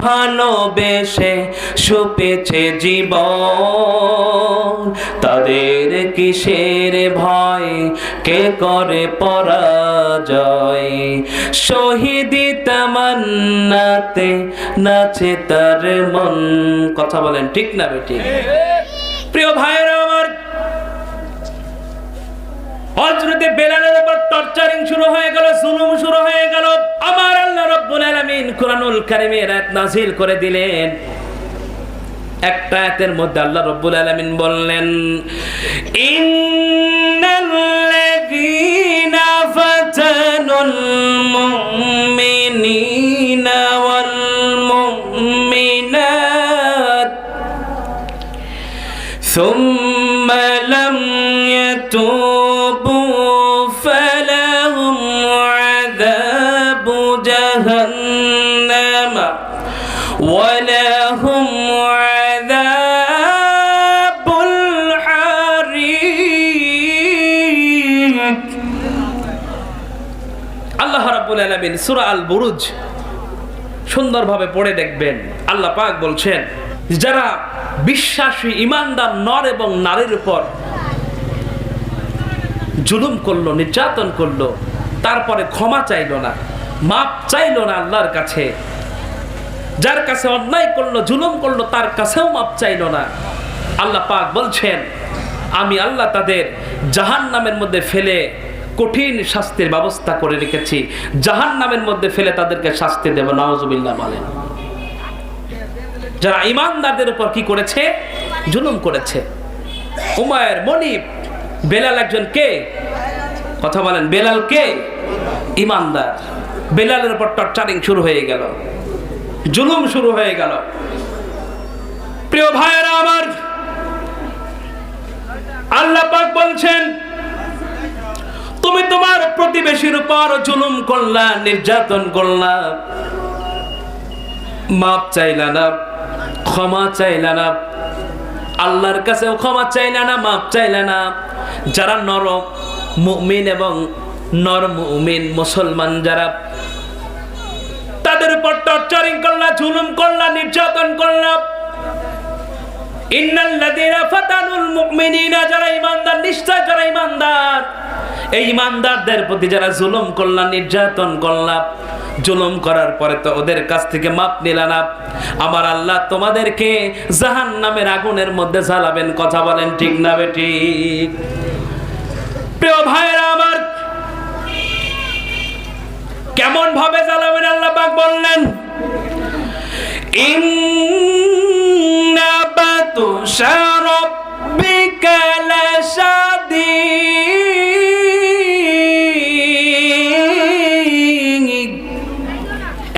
ভালোবেসে সুপেছে জীব তাদের কিসের ভয়? কে করে পরাজয়? শহীদি তামান্নাতে নাচে তার মন। কথা বলেন ঠিক না বেটি প্রিয় ভাইয়েরা আমার হজরতে বেলালের উপর টর্চারিং শুরু হয়ে গেল, জুলুম শুরু হয়ে গেল। আমার আল্লাহ রব্বুল আলামিন কুরআনুল কারীমের আয়াত নাযিল করে দিলেন। একটা আয়াতের মধ্যে আল্লাহ রব্বুল আলামিন বললেন ইন্নাল্লাযীনা আল্লাহ রাব্বুল আলামিন সূরা আল বুরুজ সুন্দরভাবে পড়ে দেখবেন। আল্লাহ পাক বলছেন, যারা বিশ্বাসী ইমানদার নর এবং নারীর উপর জুলুম করল, নির্যাতন করল, তারপরে ক্ষমা চাইলো না, মাপ চাইলো না আল্লাহর কাছে, যার কাছে অন্যায় করল, জুলুম করল, তার কাছেও মাপ চাইলো না। আল্লাহ পাক বলছেন, আমি আল্লাহ তাদের জাহান নামের মধ্যে ফেলে কঠিন শাস্তির ব্যবস্থা করে রেখেছি। জাহান নামের মধ্যে ফেলে তাদেরকে শাস্তি দেব নওয়াজুবিল্লাহ বলেন। যারা ইমানদারদের উপর কি করেছে? জুলুম করেছে। উমায়ের মনিব, বেলাল একজন কে? কথা বলেন, বেলাল কে? ইমানদার বেলালের উপর টর্চারিং শুরু হয়ে গেল। জুলুম শুরু হয়ে গেল। প্রিয় ভাইয়েরা আমার, আল্লাহ পাক বলছেন তুমি তোমার প্রতিবেশীর উপর জুলুম করলা, নির্যাতন করলা। মাপ চাইলা না, ক্ষমা চাইলা না, আল্লাহর কাছেও ক্ষমা চাইলা না, মাপ চাইলা না। যারা নর মুমিন এবং নর মুমিন মুসলমান যারা, তাদের উপর টর্চারিং করলা, জুলুম করলা, নির্যাতন করলা। ইন্নাল্লাযীনা ফাতানুল মুমিনিনা, যারা ঈমানদার, নিশ্চয় যারা ঈমানদার। এই ঈমানদারদের প্রতি যারা জুলুম করলা, নির্যাতন করলা, জুলুম করার পরে তো ওদের কাছ থেকে মাপ নিলা না। আমার আল্লাহ তোমাদেরকে জাহান নামের আগুনের মধ্যে জ্বালাবেন, কথা বলেন ঠিক না বেটি? প্রিয় ভাইরা আমার কেমন ভাবে জ্বালাবেন আল্লাহ পাক বললেন? إن بطش ربك لشديد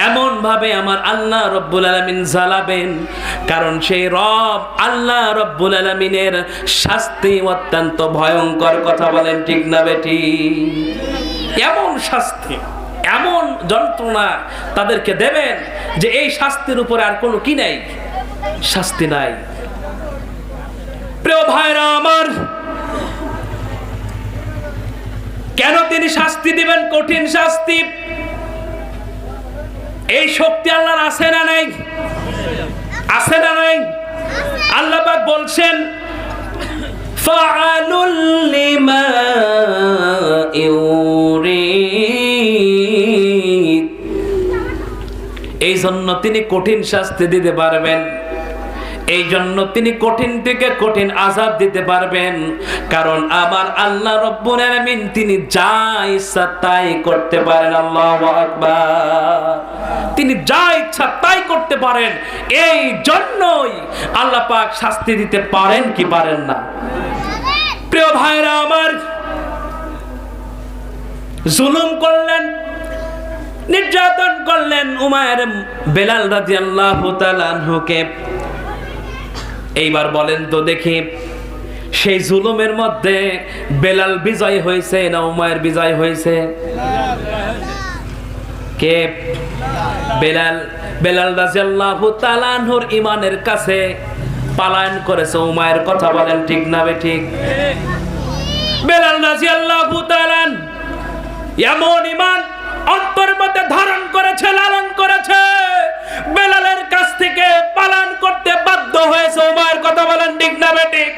এমন ভাবে আমার আল্লাহ রব্বুল আলমিন জ্বালাবেন কারণ সেই রব আল্লাহ রব্বুল আলমিনের শাস্তি অত্যন্ত ভয়ঙ্কর কথা বলেন ঠিক না বেটি এমন শাস্তি এমন যন্ত্রণা তাদেরকে দেবেন যে এই শাস্তির উপরে আর কোনো কি নাই শাস্তি নাই প্রিয় ভাইরা আমার, কেন তিনি শাস্তি দিবেন? কঠিন শাস্তি। এই শক্তি আল্লাহর আছে না নাই? আছে না নাই? আল্লাহ পাক বলছেন, ফাআলুল লিমা এই জন্য তিনি কঠিন শাস্তি দিতে পারবেন। এই জন্য তিনি কঠিন থেকে কঠিন আজাব দিতে পারবেন। কারণ আমার আল্লাহ রব্বুল আলামিন তিনি যা ইচ্ছা তাই করতে পারেন। আল্লাহু আকবার। তিনি যা ইচ্ছা তাই করতে পারেন। এই জন্যই আল্লাহ পাক শাস্তি দিতে পারেন কি পারেন না। প্রিয় ভাইরা আমার, জুলুম করলেন, নির্যাতন করলেন উমায়ের বেলাল রাদিয়াল্লাহু তাআলা আনহুকে। এইবার বলেন তো দেখি, সেই জুলুমের মধ্যে বেলাল বিজয় হয়েছে না উমায়ের বিজয় হয়েছে? কে? বেলাল বেলাল রাদিয়াল্লাহু তাআলা আনহুর ইমানের কাছে পালায়ন করেছে, উমায়ের কথা বলেন ঠিক না বে ঠিক? বেলাল রাদিয়াল্লাহু তাআলা এমন ইমান অন্তর মধ্যে ধারণ করেছে, লালন করেছে। বেলালের থেকে পালন করতে বাধ্য হয়েছে, উমার কথা বলেন ঠিক না বেটিক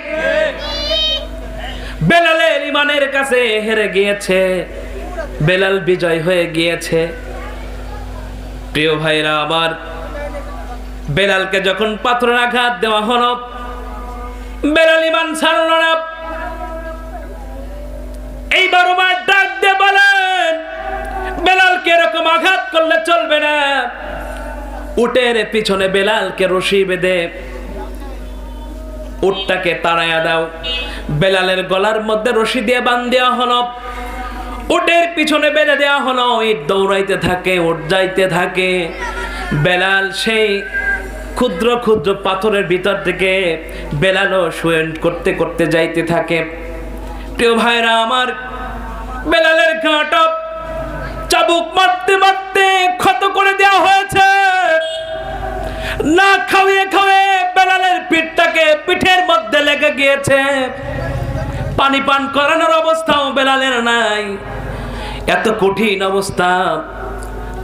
বেলালের ইমানের কাছে হেরে গিয়েছে, বেলাল বিজয় হয়ে গিয়েছে। প্রিয় ভাইরা, আমার বেলালকে যখন পাথর আঘাত দেওয়া হল, বেলাল ইমান ছাড়ল না। এইবার উমার ডাক দিয়ে বলেন, বেলালকে এরকম আঘাত করলে চলবে না। উটের পিছনে বেলালকে রশি বেঁধে উটটাকে তাড়াইয়া দাও। বেলালের গলার মধ্যে রশি দিয়ে বান দেওয়া হলো। উটের পিছনে বেঁধে দেওয়া হলো। ইট দৌড়াইতে থাকে, উট যাইতে থাকে। বেলাল সেই ক্ষুদ্র ক্ষুদ্র পাথরের ভিতর থেকে বেলালও সুয়েন করতে করতে যাইতে থাকে। প্রিয় ভাইরা আমার, বেলালের ঘাটা চাবুক মারতে মারতে ক্ষত করে দেওয়া না খাওয়িয়ে খাওয়ে বেলালের পিঠটাকে পিঠের মধ্যে লেগে গিয়েছে। পানি পান করানোর অবস্থাও বেলালের নাই। এত কঠিন অবস্থা।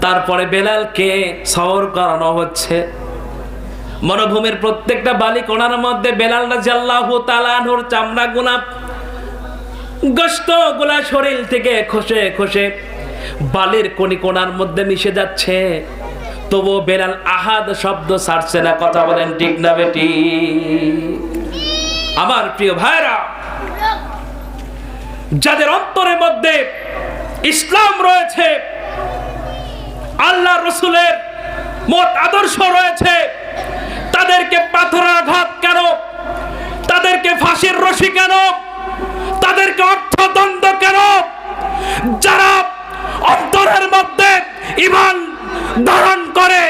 তারপরে বেলালকে সওর করানো হচ্ছে। মরুভূমির প্রত্যেকটা বালি কোণার মধ্যে বেলাল রাজিয়াল্লাহু তাআলার চামড়া গুনা গোস্তগুলা শরীর থেকে খসে খসে বালির কোনি কোণার মধ্যে মিশে যাচ্ছে। তবু বেলাল আহাদ শব্দ ছাড়ছে না, কথা বলেন ঠিক না বেটি? আমার প্রিয় ভাইরা যাদের অন্তরের মধ্যে ইসলাম রয়েছে আল্লাহ রসুলের মত আদর্শ রয়েছে, তাদেরকে পাথরের আঘাত কেন? তাদেরকে ফাঁসির রশি কেন? তাদেরকে অর্থদণ্ড কেন? যারা অন্তরের মধ্যে ইমান ধারণ করে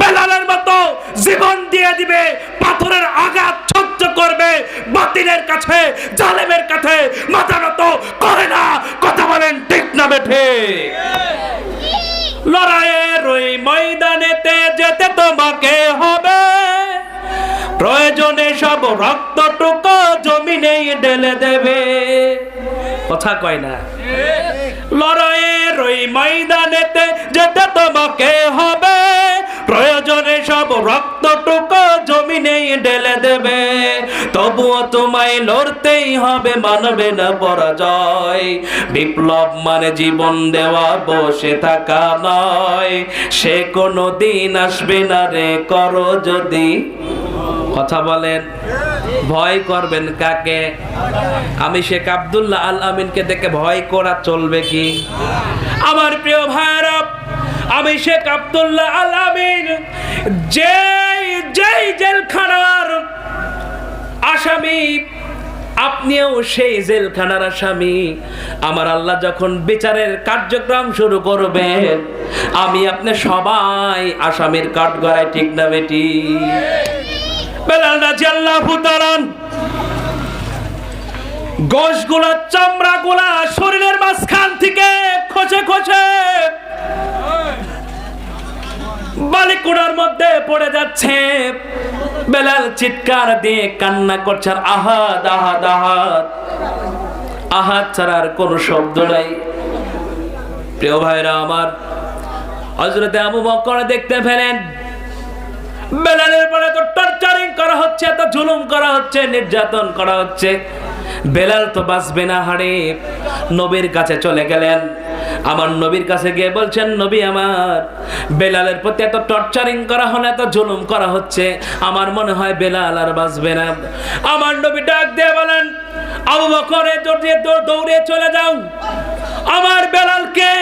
বেলালের মতো জীবন দিয়ে দিবে, পাথরের আঘাত সহ্য করবে, বাতিলের কাছে, জালেমের কাছে, মাথা নত করে না। কথা বলেন ঠিক না বেঠে। লড়াইয়ের ওই ময়দানেতে যেতে তোমাকে হবে। প্রয়োজনে সব রক্তটুকু জমিনেই ঢেলে দেবে। কথা কয় না? লড়াইয়ের ওই ময়দানেতে যেতে তোমাকে হবে। প্রয়োজনে সব রক্তটুকু জমিনেই ঢেলে দেবে। তবুও তোমায় লড়তেই হবে, মানবে না পরাজয়। বিপ্লব মানে জীবন দেওয়া, বসে থাকা নয়। সে কোনো দিন আসবে না রে, করো যদি। কথা বলেন। ভয় করবেন কাকে? আমি শেখ আব্দুল্লাহ আল আমিনকে দেখে ভয় করা চলবে কি? আমার প্রিয় ভাইরা আমি শেখ আব্দুল্লাহ আল আমিন, যেই যেই জেলখানার আসামি, আপনিও সেই জেলখানার আসামি। আমার আল্লাহ যখন বিচারের কার্যক্রম শুরু করবেন, আমি আপনি সবাই আসামির কাঠ গড়ায় ঠিক না বেটি বেলাল আল্লাহ ফুতারান গোশগুলা, চামড়াগুলা, শরীরের মাঝখান থেকে খসে খসে বালিকুড়ার মধ্যে পড়ে যাচ্ছে। বেলাল চিৎকার দিয়ে কান্না করছে আর আহাদ আহাদ আহাদ। আহাদ ছাড়া আর কোনো শব্দ নাই। প্রিয় ভাইরা আমার হজরতে আবু বকর দেখতে ফেলেন বেলালের পরে তো টর্চারিং করা হচ্ছে, এত জুলুম করা হচ্ছে, নির্যাতন করা হচ্ছে। বেলাল তো বাঁচবে না হাড়ে। নবীর কাছে চলে গেলেন। আমার নবীর কাছে গিয়ে বলছেন, নবী আমার, বেলালের প্রতি এত টর্চারিং করা হলো, এত জুলুম করা হচ্ছে, আমার মনে হয় বেলাল আর বাঁচবে না। আমার নবী ডাক দিয়ে বলেন, আবু বকরে দৌড়ে চলে যাও। আমার বেলালকে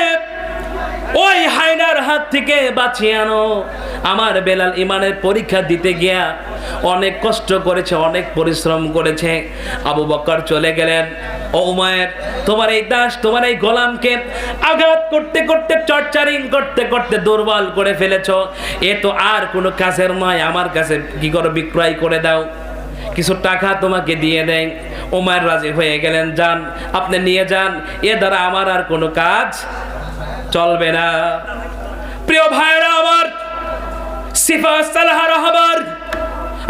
ওই হাইনার হাত থেকে বাঁচিয়ে আনো। আমার বেলাল ইমানের পরীক্ষা দিতে গিয়া অনেক কষ্ট করেছে, অনেক পরিশ্রম করেছে। আবু বকর চলে গেলেন। ও উমায়ের, তোমার এই দাস, তোমার এই গোলামকে আঘাত করতে করতে চর্চারিং করতে করতে দুর্বল করে ফেলেছ। এ তো আর কোনো কাজের নয়, আমার কাছে কি করো, বিক্রয় করে দাও। কিছু টাকা তোমাকে দিয়ে দেয়। ওমার রাজি হয়ে গেলেন, যান, আপনি নিয়ে যান। এ দ্বারা আমার আর কোনো কাজ চলবে না। প্রিয় ভাইরা আমার সিফা সালাহ রহমান,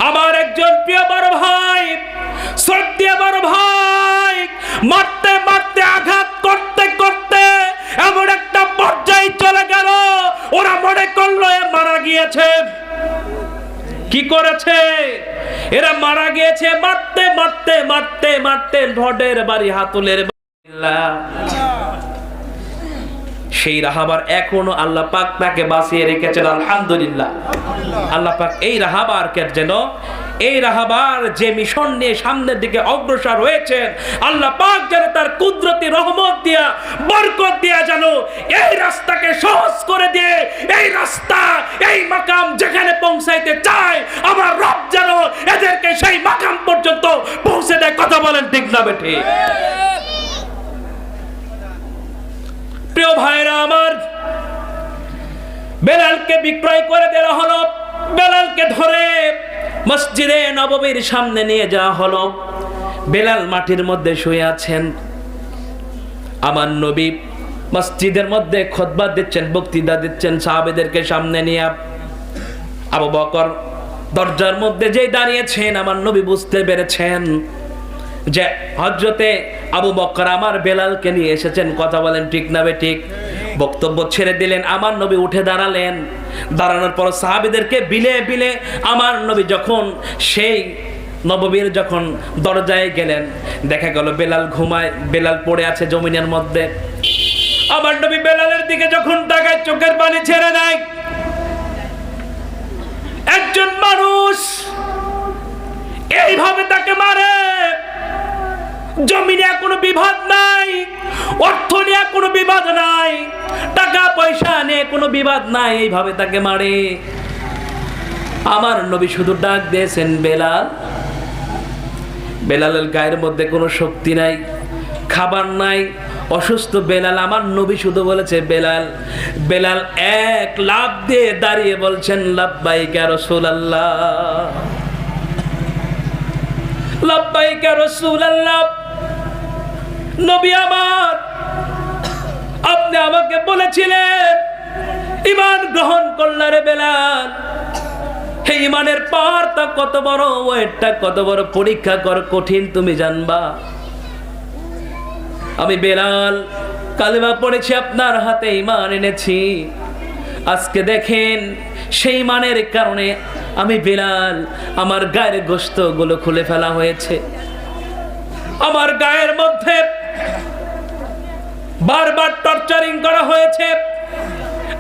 আমার একজন প্রিয় বড় ভাই, শ্রদ্ধেয় বড় ভাই, মারতে মারতে আঘাত করতে করতে এমন একটা পর্যায়ে চলে গেল। ওরা মনে করল এ মারা গিয়েছে। কি করেছে? এরা মারা গিয়েছে মারতে মারতে মারতে মারতে ঢডের বাড়ি হাতুলের বাড়ি। সেই রাহাবার এখনও আল্লাহ পাক তাকে বাঁচিয়ে রেখেছেন, আলহামদুলিল্লাহ। আল্লাহ পাক এই রাহাবারকে যেন, এই রাহাবার যে মিশন নিয়ে সামনের দিকে অগ্রসর হয়েছেন, আল্লাহ পাক যেন তার কুদরতি রহমত দিয়া, বরকত দিয়া যেন এই রাস্তাকে সহজ করে দিয়ে, এই রাস্তা, এই মাকাম যেখানে পৌঁছাইতে চায়, আমার রব যেন এদেরকে সেই মাকাম পর্যন্ত পৌঁছে দেয়। কথা বলেন ঠিক না বেঠে? প্রিয় ভাইরা আমার, বেলালকে বিক্রয় করে দেওয়া হলো, বেলালকে ধরে মসজিদে নববীর সামনে নিয়ে যাওয়া হলো। বেলাল মাটির মধ্যে শুয়ে আছেন। আমার নবী মসজিদের মধ্যে খোদবা দিচ্ছেন, বক্তৃতা দিচ্ছেন সাহাবেদেরকে সামনে নিয়ে। আবু বকর দরজার মধ্যে যেই দাঁড়িয়েছেন, আমার নবী বুঝতে পেরেছেন যে হজরতে আবু বক্কর আমার বেলালকে নিয়ে এসেছেন। কথা বলেন ঠিক না ঠিক? বক্তব্য ছেড়ে দিলেন, আমার নবী উঠে দাঁড়ালেন। দাঁড়ানোর পর সাহাবিদেরকে বিলে বিলে আমার নবী যখন সেই নববীর যখন দরজায় গেলেন, দেখা গেল বেলাল ঘুমায়, বেলাল পড়ে আছে জমিনের মধ্যে। আমার নবী বেলালের দিকে যখন তাকায়, চোখের পানি ছেড়ে দেয়। একজন মানুষ এইভাবে তাকে মারে। জমি কোনো বিবাদ নাই, অর্থ কোনো নাই, টাকা পয়সা নিয়ে কোনো বিবাদ নাই, এইভাবে তাকে মারে। আমার নবী শুধু ডাক দিয়েছেন, বেলাল। বেলালের গায়ের মধ্যে কোনো শক্তি নাই, খাবার নাই, অসুস্থ বেলাল। আমার নবী শুধু বলেছে, বেলাল বেলাল, এক লাভ দিয়ে দাঁড়িয়ে বলছেন লাভবাইকা রসুলাল্লাহ। লাভবাইকা রসুলাল্লাহ। নবী আমার, আপনি আমাকে বলেছিলেন ইমান গ্রহণ করলে রে বেলাল। এই ইমানের পাহাড়টা কত বড়, ওয়েটটা কত বড়, পরীক্ষা কর, কঠিন তুমি জানবা। আমি বেলাল, কালেমা পড়েছি আপনার হাতে ইমান এনেছি। আজকে দেখেন, সেই মানের কারণে আমি বেলাল, আমার গায়ের গোস্তগুলো খুলে ফেলা হয়েছে। আমার গায়ের মধ্যে বারবার টর্চারিং করা হয়েছে।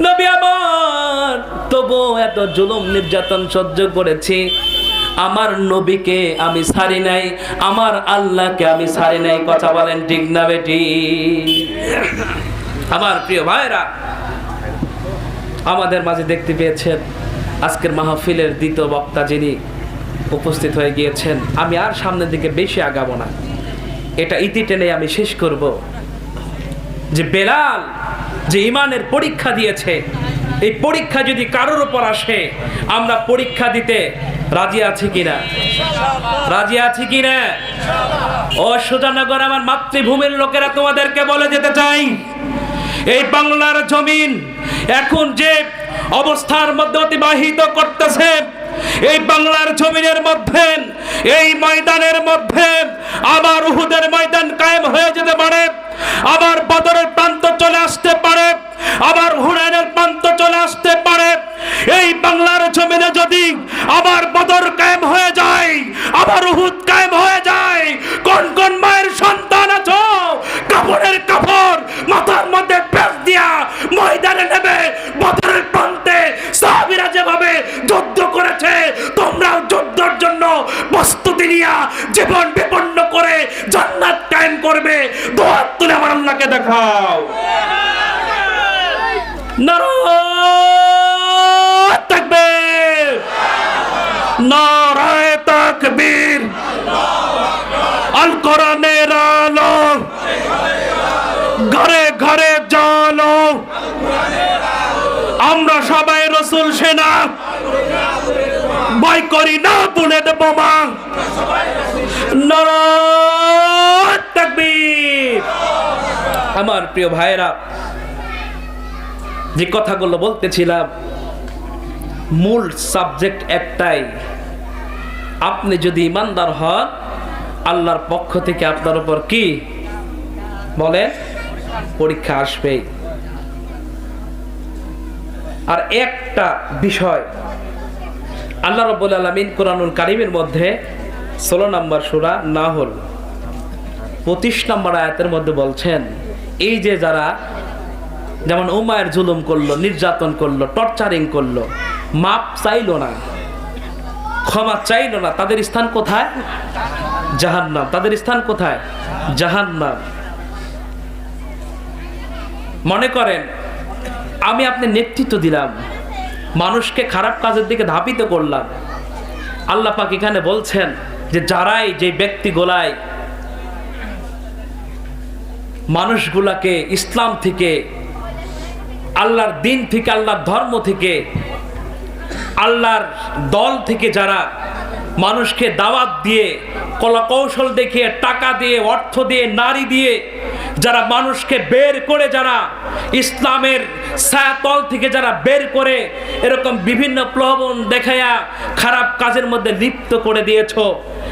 নবী আমার তবু এত জুলুম নির্যাতন সহ্য করেছি। আমার নবীকে আমি ছাড়ি নাই, আমার আল্লাহকে আমি ছাড়ি নাই, কথা বলেন ঠিক না বেটি? আমার প্রিয় ভাইরা, আমাদের মাঝে দেখতে পেয়েছেন, আজকের মাহফিলের দ্বিতীয় বক্তা যিনি উপস্থিত হয়ে গিয়েছেন, আমি আর সামনের দিকে বেশি আগাবো না। এটা ইতি টেনে আমি শেষ করব। যে বেলাল যে ইমানের পরীক্ষা দিয়েছে, এই পরীক্ষা যদি কারোর উপর আসে, আমরা পরীক্ষা দিতে রাজি আছি কিনা? রাজি আছি কিনা? ও সুজানগর আমার মাতৃভূমির লোকেরা তোমাদেরকে বলে যেতে চাই, এই বাংলার জমিন এখন যে অবস্থার মধ্যে অতিবাহিত করতেছে, এই বাংলার জমিনের মধ্যে, এই ময়দানের মধ্যে আবার উহুদের ময়দান কায়েম হয়ে যেতে পারে। আবার বদরের প্রান্ত চলে আসতে পারে, আবার হুনাইনের প্রান্ত চলে আসতে পারে। এই বাংলার জমিনে যদি আবার বদর কায়েম হয়ে যায়, আবার উহুদ কায়েম হয়ে যায়, কোন কোন মায়ের সন্তান আছো? কাপড়ের কাপড় মাথার মধ্যে পেঁচ দিয়া ময়দানে নেবে। বদরের প্রান্তে সাহাবীরা যেভাবে যুদ্ধ করেছে, তোমরাও যুদ্ধের জন্য প্রস্তুতি নিয়া জীবন বিপন্ন করবে দোয়াত তুলে আমার আল্লাহকে দেখাও। ঘরে ঘরে জালো। আমরা সবাই রসুল সেনা। ভয় করি না বুলেট বোমা নারায় তাকবীর আমার প্রিয় ভাইরা যে কথাগুলো বলতেছিলাম, মূল সাবজেক্ট একটাই। আপনি যদি ইমানদার হন, আল্লাহর পক্ষ থেকে আপনার উপর কি? বলেন, পরীক্ষা আসবে। আর একটা বিষয়, আল্লাহ রব্বুল আলমিন কোরআনুল কারিমের মধ্যে ষোলো নম্বর সুরা না হল পঁচিশ নম্বর আয়াতের মধ্যে বলছেন এই যে যারা যেমন উমায়ের জুলুম করল, নির্যাতন করল টর্চারিং করল, মাপ চাইলো না, ক্ষমা চাইলো না, তাদের স্থান কোথায়? জাহান্নাম। তাদের স্থান কোথায়? জাহান্নাম। মনে করেন, আমি আপনি নেতৃত্ব দিলাম, মানুষকে খারাপ কাজের দিকে ধাপিত করলাম। আল্লাহ পাক এখানে বলছেন যে, যারাই যে ব্যক্তি গোলায় মানুষগুলাকে ইসলাম থেকে, আল্লাহর দিন থেকে, আল্লাহর ধর্ম থেকে, আল্লাহর দল থেকে যারা মানুষকে দাওয়াত দিয়ে কলা কৌশল দেখিয়ে, টাকা দিয়ে, অর্থ দিয়ে, নারী দিয়ে, যারা মানুষকে বের করে, যারা ইসলামের ছায়াতল থেকে যারা বের করে, এরকম বিভিন্ন প্লবন দেখায়া খারাপ কাজের মধ্যে লিপ্ত করে দিয়েছ।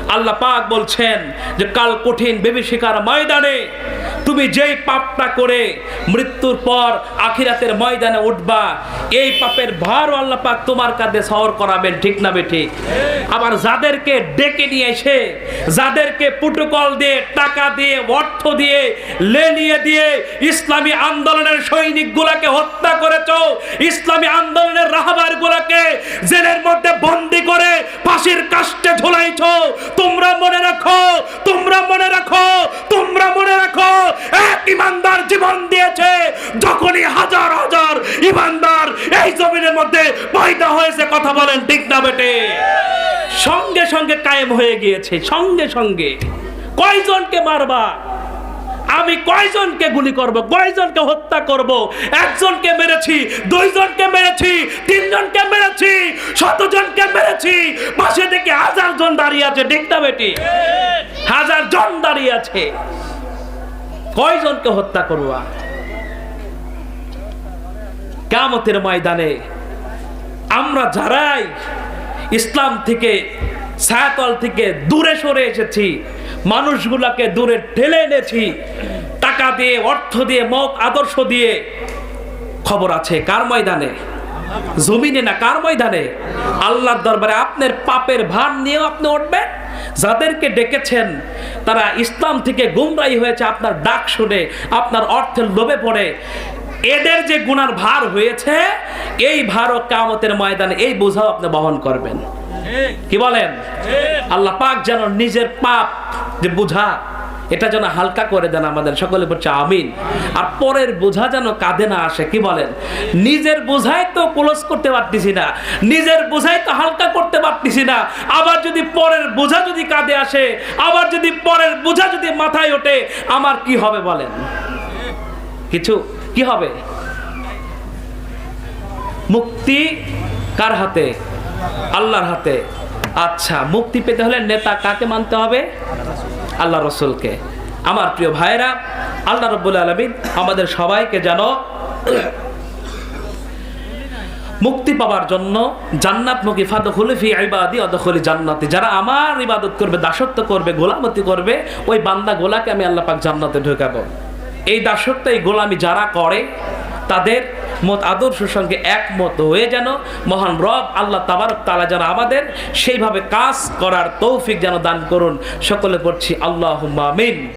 আল্লাহ পাক বলছেন যে, কাল কঠিন, বিভীষিকার ময়দানে তুমি যেই পাপটা করে মৃত্যুর পর আখিরাতের ময়দানে উঠবা, এই পাপের ভারও আল্লাহ পাক তোমার কাঁধে সহর করাবেন, ঠিক না বেঠিক আবার যাদেরকে ডেকে নিয়ে এসে, যাদেরকে পুটুকল দিয়ে, টাকা দিয়ে, অর্থ দিয়ে, লেলিয়ে দিয়ে ইসলামী আন্দোলনের সৈনিক গুলাকে হত্যা করেছ, ইসলামী আন্দোলনের রাহাবার গুলাকে জেলের মধ্যে বন্দি করে ফাঁসির কাষ্টে ঝোলাইছ তোমরা মনে রাখো তোমরা মনে রাখো তোমরা মনে রাখো এক ইমানদার জীবন দিয়েছে যখনই হাজার হাজার ইমানদার এই জমিনের মধ্যে পয়দা হয়েছে কথা বলেন ঠিক না বেটে। সঙ্গে সঙ্গে কায়েম হয়ে গিয়েছে, সঙ্গে সঙ্গে। কয়জনকে মারবা? আমি কয়জনকে গুলি করব? কয়জনকে হত্যা করব? একজনকে মেরেছি, দুইজনকে মেরেছি, তিনজনকে মেরেছি, শতজনকে মেরেছি। পাশে দেখি হাজার জন দাঁড়িয়ে আছে, ঠিক বেটি? হাজার জন দাঁড়িয়ে আছে। কয়জনকে হত্যা করবা? কামতের ময়দানে আমরা যারাই ইসলাম থেকে, ছায়াতল থেকে দূরে সরে এসেছি। মানুষগুলাকে দূরে ঠেলে এনেছি। টাকা দিয়ে, অর্থ দিয়ে, মত, আদর্শ দিয়ে। খবর আছে কার ময়দানে? জমিনে না কার ময়দানে? আল্লাহর দরবারে আপনার পাপের ভার নিয়েও আপনি উঠবেন। যাদেরকে ডেকেছেন, তারা ইসলাম থেকে গুমরাই হয়েছে। আপনার ডাক শুনে, আপনার অর্থের লোভে পড়ে। এদের যে গুনার ভার হয়েছে, এই ভারও কামতের ময়দানে এই বোঝাও আপনি বহন করবেন। কি বলেন? আল্লাহ পাক যেন নিজের পাপ যে বোঝা, এটা যেন হালকা করে দেন আমাদের সকলে বলছে আমিন। আর পরের বোঝা যেন কাঁধে না আসে, কি বলেন? নিজের বোঝাই তো ক্লোজ করতে পারতেছি না, নিজের বোঝাই তো হালকা করতে পারতেছি না, আবার যদি পরের বোঝা যদি কাঁধে আসে, আবার যদি পরের বোঝা যদি মাথায় ওঠে, আমার কি হবে বলেন? কিছু কি হবে? মুক্তি কার হাতে? আল্লাহর হাতে। আচ্ছা মুক্তি পেতে হলে নেতা কাকে মানতে হবে? আল্লাহ রসুলকে। আমার প্রিয় ভাইরা আল্লাহ রব্বুল আলমিন আমাদের সবাইকে যেন মুক্তি পাওয়ার জন্য জান্নাত মুখী ফাদ হুলিফি ইবাদি অদখলি জান্নাতি। যারা আমার ইবাদত করবে, দাসত্ব করবে, গোলামতি করবে, ওই বান্দা গোলাকে আমি আল্লাহ পাক জান্নাতে ঢুকাবো। এই দাসত্ব এই গোলামি যারা করে, তাদের মত আদর্শের সঙ্গে একমত হয়ে যেন মহান রব আল্লাহ তাবারক তালা যেন আমাদের সেইভাবে কাজ করার তৌফিক যেন দান করুন। সকলে পড়ছি আল্লাহ আমিন।